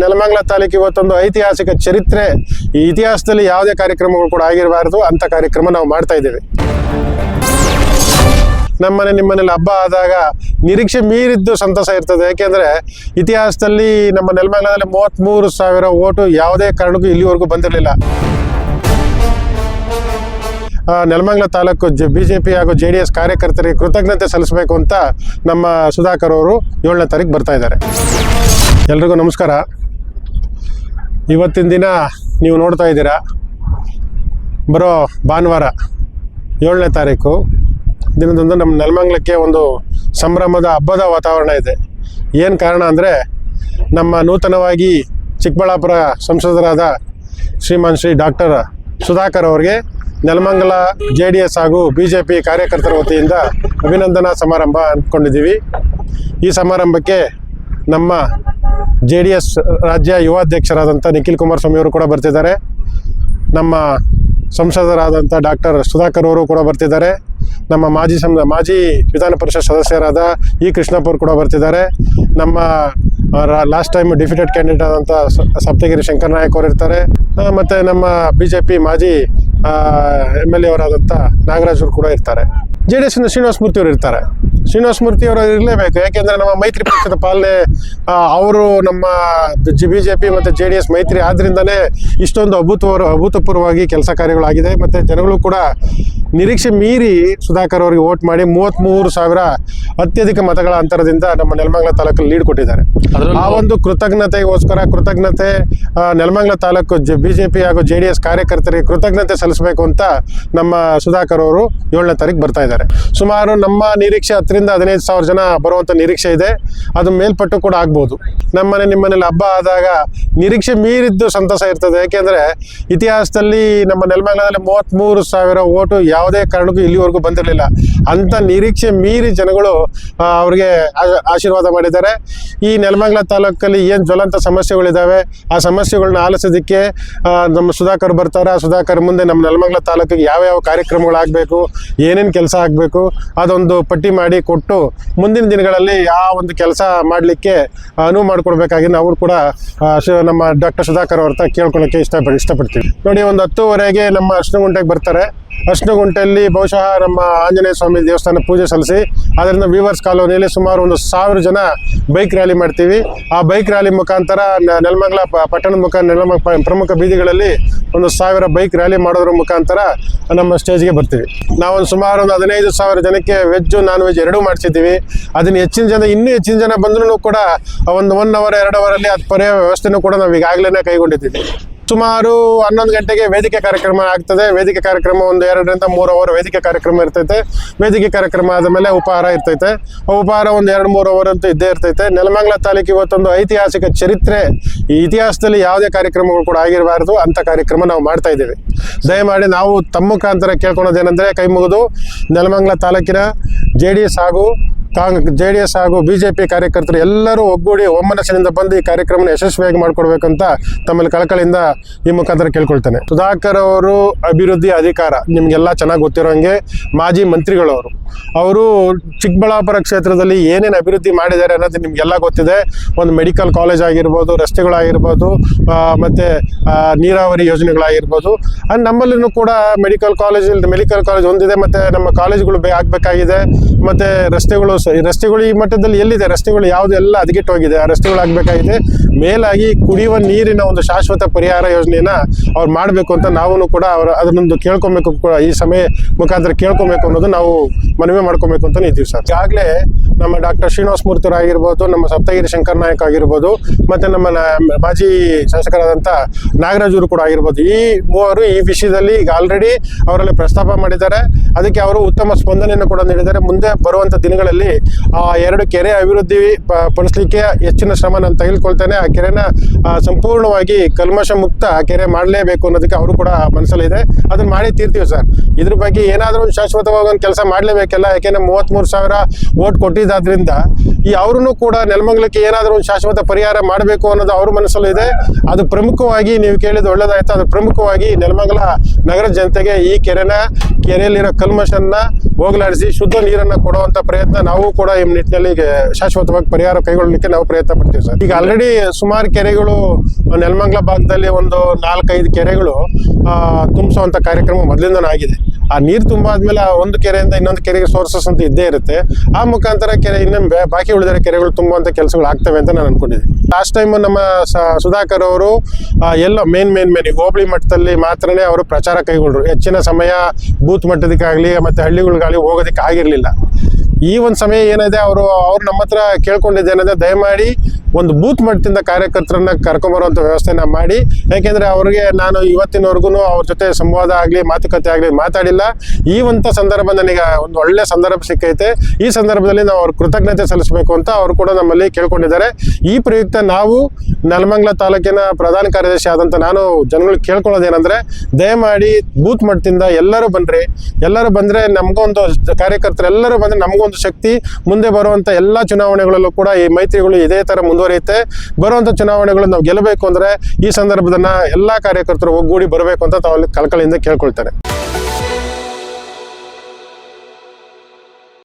ನೆಲಮಂಗಲ ತಾಲೂಕು ಇವತ್ತೊಂದು ಐತಿಹಾಸಿಕ ಚರಿತ್ರೆ. ಈ ಇತಿಹಾಸದಲ್ಲಿ ಯಾವುದೇ ಕಾರ್ಯಕ್ರಮಗಳು ಕೂಡ ಆಗಿರಬಾರದು ಅಂತ ಕಾರ್ಯಕ್ರಮ ನಾವು ಮಾಡ್ತಾ ಇದ್ದೇವೆ. ನಮ್ಮನೆ ನಿಮ್ಮನೇಲಿ ಹಬ್ಬ ಆದಾಗ ನಿರೀಕ್ಷೆ ಮೀರಿದ್ದು ಸಂತಸ ಇರ್ತದೆ. ಯಾಕೆಂದ್ರೆ ಇತಿಹಾಸದಲ್ಲಿ ನಮ್ಮ ನೆಲಮಂಗಲದಲ್ಲಿ ಮೂವತ್ತ್ಮೂರು ಸಾವಿರ ಓಟು ಯಾವುದೇ ಕಾರಣಕ್ಕೂ ಇಲ್ಲಿವರೆಗೂ ಬಂದಿರಲಿಲ್ಲ. Nelamangala taluk J B J P ಹಾಗೂ ಜೆ ಡಿ ಎಸ್ ಕಾರ್ಯಕರ್ತರಿಗೆ ಕೃತಜ್ಞತೆ ಸಲ್ಲಿಸಬೇಕು ಅಂತ ನಮ್ಮ ಸುಧಾಕರ್ ಅವರು ಏಳನೇ ತಾರೀಕು ಬರ್ತಾ ಇದ್ದಾರೆ. ಎಲ್ರಿಗೂ ನಮಸ್ಕಾರ. ಇವತ್ತಿನ ದಿನ ನೀವು ನೋಡ್ತಾ ಇದ್ದೀರಾ? ಬರೋ ಭಾನುವಾರ ಏಳನೇ ತಾರೀಕು. ದಿನದಂದು ನಮ್ಮ ನೆಲಮಂಗ್ಲಕ್ಕೆ ಒಂದು ಸಂಭ್ರಮದ ಹಬ್ಬದ ವಾತಾವರಣ ಇದೆ. ಏನು ಕಾರಣ ಅಂದರೆ ನಮ್ಮ ನೂತನವಾಗಿ ಚಿಕ್ಕಬಳ್ಳಾಪುರ ಸಂಸದರಾದ ಶ್ರೀಮಾನ್ ಶ್ರೀ ಡಾಕ್ಟರ್ ಸುಧಾಕರ್ ಅವರಿಗೆ ನೆಲಮಂಗಲ ಜೆ ಡಿ ಎಸ್ ಹಾಗೂ ಬಿ ಜೆ ಪಿ ಕಾರ್ಯಕರ್ತರ ವತಿಯಿಂದ ಅಭಿನಂದನಾ ಸಮಾರಂಭ ಅಂದ್ಕೊಂಡಿದ್ದೀವಿ. ಈ ಸಮಾರಂಭಕ್ಕೆ ನಮ್ಮ ಜೆ ಡಿ ಎಸ್ ರಾಜ್ಯ ಯುವಾಧ್ಯಕ್ಷರಾದಂಥ ನಿಖಿಲ್ ಕುಮಾರಸ್ವಾಮಿ ಅವರು ಕೂಡ ಬರ್ತಿದ್ದಾರೆ. ನಮ್ಮ ಸಂಸದರಾದಂಥ ಡಾಕ್ಟರ್ ಸುಧಾಕರ್ ಅವರು ಕೂಡ ಬರ್ತಿದ್ದಾರೆ. ನಮ್ಮ ಮಾಜಿ ಸಂ ಮಾಜಿ ವಿಧಾನ ಪರಿಷತ್ ಸದಸ್ಯರಾದ ಇ ಕೃಷ್ಣಪ್ಪ ಅವರು ಕೂಡ ಬರ್ತಿದ್ದಾರೆ. ನಮ್ಮ ಲಾಸ್ಟ್ ಟೈಮ್ ಡಿಫಿಟೆಡ್ ಕ್ಯಾಂಡಿಡೇಟ್ ಆದಂಥ ಸಪ್ತಗಿರಿ ಶಂಕರ್ ನಾಯಕ್ ಅವರು ಇರ್ತಾರೆ. ಮತ್ತು ನಮ್ಮ ಬಿ ಜೆ ಪಿ ಮಾಜಿ ಎಂ ಎಲ್ ಎ ಅವರಾದಂಥ ನಾಗರಾಜ್ ಅವರು ಕೂಡ ಇರ್ತಾರೆ. ಜೆ ಡಿ ಎಸ್ನ ಶ್ರೀನಿವಾಸ ಮೂರ್ತಿ ಅವರು ಇರ್ತಾರೆ. ಶ್ರೀನಿವಾಸ ಮೂರ್ತಿ ಅವರು ಇರಲೇಬೇಕು. ಯಾಕೆಂದ್ರೆ ನಮ್ಮ ಮೈತ್ರಿ ಪಕ್ಷದ ಪಾಲನೆ ಅವರು ನಮ್ಮ ಬಿ ಜೆ ಪಿ ಮತ್ತು ಜೆ ಡಿ ಎಸ್ ಮೈತ್ರಿ ಆದ್ರಿಂದನೇ ಇಷ್ಟೊಂದು ಅಭೂತಪೂರ್ವ, ಅಭೂತಪೂರ್ವವಾಗಿ ಕೆಲಸ ಕಾರ್ಯಗಳಾಗಿದೆ. ಮತ್ತು ಜನಗಳು ಕೂಡ ನಿರೀಕ್ಷೆ ಮೀರಿ ಸುಧಾಕರ್ ಅವರಿಗೆ ವೋಟ್ ಮಾಡಿ ಮೂವತ್ತ್ಮೂರು ಸಾವಿರ ಅತ್ಯಧಿಕ ಮತಗಳ ಅಂತರದಿಂದ ನಮ್ಮ ನೆಲಮಂಗಲ ತಾಲೂಕಲ್ಲಿ ಲೀಡ್ ಕೊಟ್ಟಿದ್ದಾರೆ. ಆ ಒಂದು ಕೃತಜ್ಞತೆಗೋಸ್ಕರ ಕೃತಜ್ಞತೆ Nelamangala taluk B J P ಹಾಗೂ ಜೆ ಡಿ ಎಸ್ ಕಾರ್ಯಕರ್ತರಿಗೆ ಕೃತಜ್ಞತೆ ಸಲ್ಲಿಸಬೇಕು ಅಂತ ನಮ್ಮ ಸುಧಾಕರ್ ಅವರು ಏಳನೇ ತಾರೀಕು ಬರ್ತಾ ಇದ್ದಾರೆ. ಸುಮಾರು ನಮ್ಮ ನಿರೀಕ್ಷೆ ಹತ್ತರಿಂದ ಹದಿನೈದು ಸಾವಿರ ಜನ ಬರುವಂಥ ನಿರೀಕ್ಷೆ ಇದೆ. ಅದು ಮೇಲ್ಪಟ್ಟು ಕೂಡ ಆಗ್ಬೋದು. ನಮ್ಮನೆ ನಿಮ್ಮನೇಲಿ ಹಬ್ಬ ಆದಾಗ ನಿರೀಕ್ಷೆ ಮೀರಿದ್ದು ಸಂತಸ ಇರ್ತದೆ. ಯಾಕೆಂದರೆ ಇತಿಹಾಸದಲ್ಲಿ ನಮ್ಮ ನೆಲಮಂಗಲದಲ್ಲಿ ಮೂವತ್ತ್ಮೂರು ಸಾವಿರ ಓಟು ಯಾವುದೇ ಕಾರಣಕ್ಕೂ ಇಲ್ಲಿವರೆಗೂ ಬಂದಿರಲಿಲ್ಲ. ಅಂತ ನಿರೀಕ್ಷೆ ಮೀರಿ ಜನಗಳು ಅವ್ರಿಗೆ ಆಶೀರ್ವಾದ ಮಾಡಿದ್ದಾರೆ. ಈ ನೆಲಮಂಗಲ ತಾಲೂಕಲ್ಲಿ ಏನು ಜ್ವಲಂತ ಸಮಸ್ಯೆಗಳಿದ್ದಾವೆ ಆ ಸಮಸ್ಯೆಗಳನ್ನ ಆಲಿಸೋದಕ್ಕೆ ನಮ್ಮ ಸುಧಾಕರ್ ಬರ್ತಾರೆ. ಆ ಸುಧಾಕರ್ ಮುಂದೆ ನಮ್ಮ ನೆಲಮಂಗಲ ತಾಲೂಕಿಗೆ ಯಾವ್ಯಾವ ಕಾರ್ಯಕ್ರಮಗಳಾಗಬೇಕು, ಏನೇನು ಕೆಲಸ ಆಗಬೇಕು, ಅದೊಂದು ಪಟ್ಟಿ ಮಾಡಿ ಕೊಟ್ಟು ಮುಂದಿನ ದಿನಗಳಲ್ಲಿ ಯಾವ ಒಂದು ಕೆಲಸ ಮಾಡಲಿಕ್ಕೆ ಅನುವು ಮಾಡಿಕೊಡ್ಬೇಕಾಗಿ ನಾವು ಕೂಡ ನಮ್ಮ ಡಾಕ್ಟರ್ ಸುಧಾಕರ್ ಅವ್ರ ಕೇಳ್ಕೊಳ್ಳೋಕ್ಕೆ ಇಷ್ಟಪಡ್, ಇಷ್ಟಪಡ್ತೀವಿ. ನೋಡಿ, ಒಂದು ಹತ್ತುವರೆಗೆ ನಮ್ಮ ಅರ್ಶನಗುಂಟೆಗೆ ಬರ್ತಾರೆ. ಅರ್ಶನಗುಂಟೆಯಲ್ಲಿ ಬಹುಶಃ ನಮ್ಮ ಆಂಜನೇಯ ಸ್ವಾಮಿ ದೇವಸ್ಥಾನ ಪೂಜೆ ಸಲ್ಲಿಸಿ, ಅದರಿಂದ ವೀವರ್ಸ್ ಕಾಲೋನಿಯಲ್ಲಿ ಸುಮಾರು ಒಂದು ಸಾವಿರ ಜನ ಬೈಕ್ ರ್ಯಾಲಿ ಮಾಡ್ತೀವಿ. ಆ ಬೈಕ್ ರ್ಯಾಲಿ ಮುಖಾಂತರ ನೆಲಮಂಗಲ ಪ- ಪಟ್ಟಣದ ಮುಖ ನೆಲಮ ಪ್ರಮುಖ ಬೀದಿಗಳಲ್ಲಿ ಒಂದು ಸಾವಿರ ಬೈಕ್ ರ್ಯಾಲಿ ಮಾಡೋದ್ರ ಮುಖಾಂತರ ನಮ್ಮ ಸ್ಟೇಜ್ಗೆ ಬರ್ತೀವಿ. ನಾವೊಂದು ಸುಮಾರು ಒಂದು ಹದಿನೈದು ಸಾವಿರ ಜನಕ್ಕೆ ವೆಜ್ಜು ನಾನ್ ವೆಜ್ ಎರಡೂ ಮಾಡಿಸಿದ್ದೀವಿ. ಅದನ್ನ ಹೆಚ್ಚಿನ ಜನ, ಇನ್ನೂ ಹೆಚ್ಚಿನ ಜನ ಬಂದ್ರೂ ಕೂಡ ಒಂದು ಒನ್ ಅವರ್ ಎರಡು ಅವರಲ್ಲಿ ಅದು ಪರ್ಯಾಯ ವ್ಯವಸ್ಥೆನೂ ಕೂಡ ನಾವು ಈಗಾಗಲೇ ಕೈಗೊಂಡಿದ್ದೀವಿ. ಸುಮಾರು ಹನ್ನೊಂದು ಗಂಟೆಗೆ ವೇದಿಕೆ ಕಾರ್ಯಕ್ರಮ ಆಗ್ತದೆ. ವೇದಿಕೆ ಕಾರ್ಯಕ್ರಮ ಒಂದು ಎರಡರಿಂದ ಮೂರು ಅವರ್ ವೇದಿಕೆ ಕಾರ್ಯಕ್ರಮ ಇರ್ತೈತೆ. ವೇದಿಕೆ ಕಾರ್ಯಕ್ರಮ ಆದಮೇಲೆ ಉಪಹಾರ ಇರ್ತೈತೆ. ಉಪಹಾರ ಒಂದು ಎರಡು ಮೂರು ಅವರ್ ಅಂತೂ ಇದ್ದೇ ಇರ್ತೈತೆ. ನೆಲಮಂಗಲ ತಾಲೂಕು ಇವತ್ತೊಂದು ಐತಿಹಾಸಿಕ ಚರಿತ್ರೆ. ಈ ಇತಿಹಾಸದಲ್ಲಿ ಯಾವುದೇ ಕಾರ್ಯಕ್ರಮಗಳು ಕೂಡ ಆಗಿರಬಾರದು. ಅಂತ ಕಾರ್ಯಕ್ರಮ ನಾವು ಮಾಡ್ತಾ ಇದ್ದೇವೆ. ದಯಮಾಡಿ ನಾವು ತಮ್ಮ ಮುಖಾಂತರ ಕೇಳ್ಕೊಳೋದೇನೆಂದರೆ ಕೈ ಮುಗಿದು ನೆಲಮಂಗಲ ತಾಲೂಕಿನ ಜೆ ಡಿ ಎಸ್ ಹಾಗೂ ಕಾಂಗ್, ಜೆ ಡಿ ಎಸ್ ಹಾಗೂ ಬಿ ಜೆ ಪಿ ಕಾರ್ಯಕರ್ತರು ಎಲ್ಲರೂ ಒಗ್ಗೂಡಿ ಒಮ್ಮನಸ್ಸಿನಿಂದ ಬಂದು ಈ ಕಾರ್ಯಕ್ರಮನ ಯಶಸ್ವಿಯಾಗಿ ಮಾಡಿಕೊಡ್ಬೇಕಂತ ತಮ್ಮಲ್ಲಿ ಕಳಕಳಿಯಿಂದ ಈ ಮುಖಾಂತರ ಕೇಳ್ಕೊಳ್ತೇನೆ. ಸುಧಾಕರ್ ಅವರು ಅಭಿವೃದ್ಧಿ ಅಧಿಕಾರ, ನಿಮಗೆಲ್ಲ ಚೆನ್ನಾಗಿ ಗೊತ್ತಿರೋಂಗೆ ಮಾಜಿ ಮಂತ್ರಿಗಳವರು. ಅವರು ಚಿಕ್ಕಬಳ್ಳಾಪುರ ಕ್ಷೇತ್ರದಲ್ಲಿ ಏನೇನು ಅಭಿವೃದ್ಧಿ ಮಾಡಿದ್ದಾರೆ ಅನ್ನೋದು ನಿಮಗೆಲ್ಲ ಗೊತ್ತಿದೆ. ಒಂದು ಮೆಡಿಕಲ್ ಕಾಲೇಜ್ ಆಗಿರ್ಬೋದು, ರಸ್ತೆಗಳಾಗಿರ್ಬೋದು ಮತ್ತು ನೀರಾವರಿ ಯೋಜನೆಗಳಾಗಿರ್ಬೋದು. ಅಂಡ್ ನಮ್ಮಲ್ಲಿನೂ ಕೂಡ ಮೆಡಿಕಲ್ ಕಾಲೇಜ್ ಮೆಡಿಕಲ್ ಕಾಲೇಜ್ ಒಂದಿದೆ, ಮತ್ತೆ ನಮ್ಮ ಕಾಲೇಜ್ಗಳು ಬೇ, ಆಗಬೇಕಾಗಿದೆ. ಮತ್ತೆ ರಸ್ತೆಗಳು ಸ- ಈ ರಸ್ತೆಗಳು ಈ ಮಟ್ಟದಲ್ಲಿ ಎಲ್ಲಿದೆ? ರಸ್ತೆಗಳು ಯಾವುದು? ಎಲ್ಲ ಹದಗೆಟ್ಟೋಗಿದೆ. ಆ ರಸ್ತೆಗಳು ಆಗಬೇಕಾಗಿದೆ. ಮೇಲಾಗಿ ಕುಡಿಯುವ ನೀರಿನ ಒಂದು ಶಾಶ್ವತ ಪರಿಹಾರ ಯೋಜನೆಯನ್ನ ಅವ್ರು ಮಾಡಬೇಕು ಅಂತ ನಾವು ಕೂಡ ಅವ್ರ ಅದನ್ನೊಂದು ಕೇಳ್ಕೊಬೇಕು ಕೂಡ, ಈ ಸಮಯ ಮುಖಾಂತರ ಕೇಳ್ಕೊಬೇಕು ಅನ್ನೋದು ನಾವು ಮನವಿ ಮಾಡ್ಕೊಬೇಕು ಅಂತ ಇದ್ದೀವಿ ಸರ್. ಈಗಾಗಲೇ ನಮ್ಮ ಡಾಕ್ಟರ್ ಶ್ರೀನಿವಾಸ ಮೂರ್ತಿಯವರು ಆಗಿರ್ಬೋದು, ನಮ್ಮ ಸಪ್ತಗಿರಿ ಶಂಕರ್ ನಾಯಕ್ ಆಗಿರ್ಬೋದು, ಮತ್ತೆ ನಮ್ಮ ಮಾಜಿ ಶಾಸಕರಾದಂಥ ನಾಗರಾಜರು ಕೂಡ ಆಗಿರ್ಬೋದು, ಈ ಮೂವರು ಈ ವಿಷಯದಲ್ಲಿ ಈಗ ಆಲ್ರೆಡಿ ಅವರಲ್ಲಿ ಪ್ರಸ್ತಾಪ ಮಾಡಿದ್ದಾರೆ. ಅದಕ್ಕೆ ಅವರು ಉತ್ತಮ ಸ್ಪಂದನೆಯನ್ನು ಕೂಡ ನೀಡಿದ್ದಾರೆ. ಮುಂದೆ ಬರುವಂಥ ದಿನಗಳಲ್ಲಿ ಆ ಎರಡು ಕೆರೆ ಅಭಿವೃದ್ಧಿ ಪಡಿಸ್ಲಿಕ್ಕೆ ಹೆಚ್ಚಿನ ಶ್ರಮ ನಾನು ತೆಗೆದುಕೊಳ್ತೇನೆ. ಆ ಕೆರೆನ ಸಂಪೂರ್ಣವಾಗಿ ಕಲ್ಮಶ ಮುಕ್ತ ಕೆರೆ ಮಾಡಲೇಬೇಕು ಅನ್ನೋದಕ್ಕೆ ಅವರು ಕೂಡ ಮನಸ್ಸಲ್ಲಿದೆ. ಅದನ್ನ ಮಾಡಿ ತೀರ್ತೀವಿ ಸರ್. ಇದ್ರ ಬಗ್ಗೆ ಏನಾದರೂ ಒಂದು ಶಾಶ್ವತವಾಗಿ ಒಂದು ಕೆಲಸ ಮಾಡಲೇಬೇಕಲ್ಲ. ಯಾಕೆಂದ್ರೆ ಮೂವತ್ತ್ಮೂರು ಸಾವಿರ ಓಟ್ ಕೊಟ್ಟಿದ್ದಾದ್ರಿಂದ ಈ ಅವ್ರೂ ಕೂಡ ನೆಲಮಂಗಲಕ್ಕೆ ಏನಾದರೂ ಒಂದು ಶಾಶ್ವತ ಪರಿಹಾರ ಮಾಡಬೇಕು ಅನ್ನೋದು ಅವ್ರ ಮನಸ್ಸಲ್ಲೂ ಇದೆ. ಅದು ಪ್ರಮುಖವಾಗಿ ನೀವು ಕೇಳಿದ ಒಳ್ಳೇದಾಯ್ತು. ಅದು ಪ್ರಮುಖವಾಗಿ ನೆಲಮಂಗಲ ನಗರ ಜನತೆಗೆ ಈ ಕೆರೆನ, ಕೆರೆಯಲ್ಲಿರೋ ಕಲ್ಮಶನ್ನ ಹೋಗಲಾಡಿಸಿ ಶುದ್ಧ ನೀರನ್ನು ಕೊಡುವಂಥ ಪ್ರಯತ್ನ ನಾವು ಕೂಡ ಈ ನಿಟ್ಟಿನಲ್ಲಿ ಶಾಶ್ವತವಾಗಿ ಪರಿಹಾರ ಕೈಗೊಳ್ಳಲಿಕ್ಕೆ ನಾವು ಪ್ರಯತ್ನ ಪಡ್ತೀವಿ ಸರ್. ಈಗ ಆಲ್ರೆಡಿ ಸುಮಾರು ಕೆರೆಗಳು, ನೆಲಮಂಗಲ ಭಾಗದಲ್ಲಿ ಒಂದು ನಾಲ್ಕೈದು ಕೆರೆಗಳು ತುಂಬಿಸುವಂತ ಕಾರ್ಯಕ್ರಮ ಮೊದಲಿಂದನೂ ಆಗಿದೆ. ಆ ನೀರು ತುಂಬಾದ್ಮೇಲೆ ಒಂದು ಕೆರೆಯಿಂದ ಇನ್ನೊಂದು ಕೆರೆಗೆ ಸೋರ್ಸಸ್ ಅಂತ ಇದ್ದೇ ಇರುತ್ತೆ. ಆ ಮುಖಾಂತರ ಕೆರೆ ಇನ್ನೊಂದು ಬಾಕಿ ಉಳಿದಿರೋ ಕೆರೆಗಳು ತುಂಬುವಂತ ಕೆಲಸಗಳು ಆಗ್ತವೆ ಅಂತ ನಾನು ಅನ್ಕೊಂಡಿದ್ದೀನಿ. ಲಾಸ್ಟ್ ಟೈಮ್ ನಮ್ಮ ಸುಧಾಕರ್ ಅವರು ಎಲ್ಲ ಎಲ್ಲೋ ಮೇನ್ ಮೇನ್ ಮೇನ್ ಹೋಬಳಿ ಮಟ್ಟದಲ್ಲಿ ಮಾತ್ರನೇ ಅವರು ಪ್ರಚಾರ ಕೈಗೊಂಡ್ರು ಹೆಚ್ಚಿನ ಸಮಯ ಬೂತ್ ಮಟ್ಟದಕ್ಕಾಗಲಿ ಮತ್ತೆ ಹಳ್ಳಿಗಳಿಗಾಗಲಿ ಹೋಗೋದಕ್ಕೆ ಆಗಿರಲಿಲ್ಲ ಈ ಒಂದು ಸಮಯ ಏನಿದೆ, ಅವರು, ಅವ್ರು ನಮ್ಮ ಹತ್ರ ಕೇಳ್ಕೊಂಡಿದ್ದೇನೆಂದರೆ ದಯಮಾಡಿ ಒಂದು ಬೂತ್ ಮಟ್ಟದಿಂದ ಕಾರ್ಯಕರ್ತರನ್ನ ಕರ್ಕೊಂಬರುವಂಥ ವ್ಯವಸ್ಥೆನ ಮಾಡಿ, ಯಾಕೆಂದ್ರೆ ಅವ್ರಿಗೆ ನಾನು ಇವತ್ತಿನವರೆಗೂ ಅವ್ರ ಜೊತೆ ಸಂವಾದ ಆಗಲಿ, ಮಾತುಕತೆ ಆಗಲಿ ಮಾತಾಡಿಲ್ಲ. ಈ ಒಂದು ಸಂದರ್ಭ ನನಗೆ ಒಂದು ಒಳ್ಳೆ ಸಂದರ್ಭ ಸಿಕ್ಕೈತೆ. ಈ ಸಂದರ್ಭದಲ್ಲಿ ನಾವು ಅವ್ರ ಕೃತಜ್ಞತೆ ಸಲ್ಲಿಸಬೇಕು ಅಂತ ಅವರು ಕೂಡ ನಮ್ಮಲ್ಲಿ ಕೇಳ್ಕೊಂಡಿದ್ದಾರೆ. ಈ ಪ್ರಯುಕ್ತ ನಾವು ನೆಲಮಂಗಲ ತಾಲೂಕಿನ ಪ್ರಧಾನ ಕಾರ್ಯದರ್ಶಿ ಆದಂಥ ನಾನು ಜನಗಳಿಗೆ ಕೇಳ್ಕೊಳ್ಳೋದೇನೆಂದರೆ, ದಯಮಾಡಿ ಬೂತ್ ಮಟ್ಟದಿಂದ ಎಲ್ಲರೂ ಬನ್ರಿ. ಎಲ್ಲರೂ ಬಂದ್ರೆ ನಮಗೊಂದು ಕಾರ್ಯಕರ್ತರೆಲ್ಲರೂ ಬಂದ್ರೆ ನಮಗೊಂದು ಶಕ್ತಿ, ಮುಂದೆ ಬರುವಂಥ ಎಲ್ಲ ಚುನಾವಣೆಗಳಲ್ಲೂ ಕೂಡ ಈ ಮೈತ್ರಿಗಳು ಇದೇ ತರ ಮುಂದುವರಿಯುತ್ತೆ. ಬರುವಂತ ಚುನಾವಣೆಗಳು ನಾವು ಗೆಲ್ಲಬೇಕು ಅಂದ್ರೆ ಈ ಸಂದರ್ಭದನ್ನ ಎಲ್ಲಾ ಕಾರ್ಯಕರ್ತರು ಒಗ್ಗೂಡಿ ಬರಬೇಕು ಅಂತ ತಾವು ಕಳಕಳಿಯಿಂದ ಕೇಳ್ಕೊಳ್ತಾರೆ.